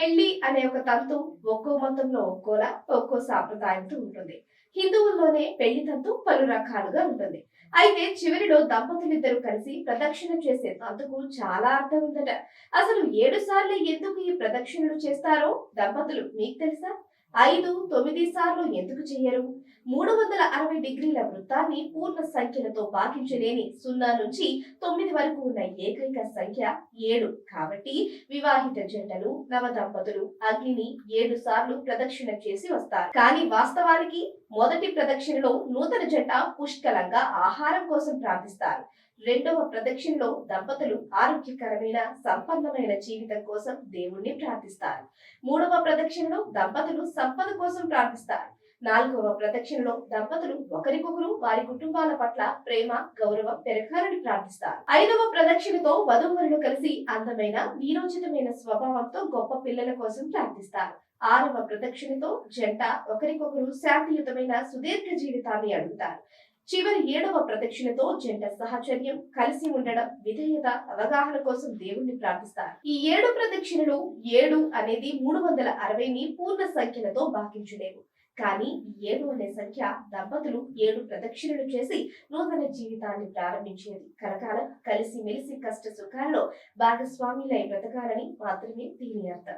పెళ్ళి అనే ఒక తంతు ఒక్కో మతంలో ఒక్కోలా ఒక్కో సాంప్రదాయంతో ఉంటుంది. హిందువుల్లోనే పెళ్ళి తంతు పలు రకాలుగా ఉంటుంది. అయితే చివరిలో దంపతులిద్దరూ కలిసి ప్రదక్షిణ చేసే తంతుకు చాలా అర్థం ఉందట. అసలు ఏడు సార్లు ఎందుకు ఈ ప్రదక్షిణలు చేస్తారో దంపతులు మీకు తెలుసా? ఐదు తొమ్మిది సార్లు ఎందుకు చేయరు? మూడు వందల అరవై డిగ్రీల వృత్తాన్ని పూర్ణ సంఖ్యలతో భాగించలేని సున్నా నుంచి తొమ్మిది వరకు ఉన్న ఏకైక సంఖ్య ఏడు. కాబట్టి వివాహిత జంటలు నవ దంపతులు అగ్నిని ఏడు సార్లు ప్రదక్షిణ చేసి వస్తారు. కానీ వాస్తవానికి మొదటి ప్రదక్షిణలో నూతన జంట పుష్కలంగా ఆహారం కోసం ప్రార్థిస్తారు. రెండవ ప్రదక్షిణలో దంపతులు ఆరోగ్యకరమైన సంపన్నమైన జీవితం కోసం దేవుణ్ణి ప్రార్థిస్తారు. మూడవ ప్రదక్షిణలో దంపతులు సంపద కోసం ప్రార్థిస్తారు. నాలుగవ ప్రదక్షిణలో దంపతులు ఒకరికొకరు వారి కుటుంబాల పట్ల ప్రేమ గౌరవం పెరగాలని ప్రార్థిస్తారు. ఐదవ ప్రదక్షిణతో వధూవరులు కలిసి అందమైన వీరోచితమైన స్వభావంతో గొప్ప పిల్లల కోసం ప్రార్థిస్తారు. ఆరవ ప్రదక్షిణతో జంట ఒకరికొకరు శాంతియుతమైన సుదీర్ఘ జీవితాన్ని అడుగుతారు. చివరి ఏడవ ప్రదక్షిణతో జంట సహచర్యం కలిసి ఉండడం విధేయత అవగాహన కోసం దేవుణ్ణి ప్రార్థిస్తారు. ఈ ఏడు ప్రదక్షిణలు ఏడు అనేది మూడు వందల అరవైని పూర్ణ సంఖ్యలతో భాగించలేవు. కానీ ఏడు అనే సంఖ్య దంపతులు ఏడు ప్రదక్షిణలు చేసి నూతన జీవితాన్ని ప్రారంభించేది. కలకాలం కలిసి మెలిసి కష్ట సుఖాల్లో భాగస్వాములై బ్రతకాలని మాత్రమే దీని అర్థం.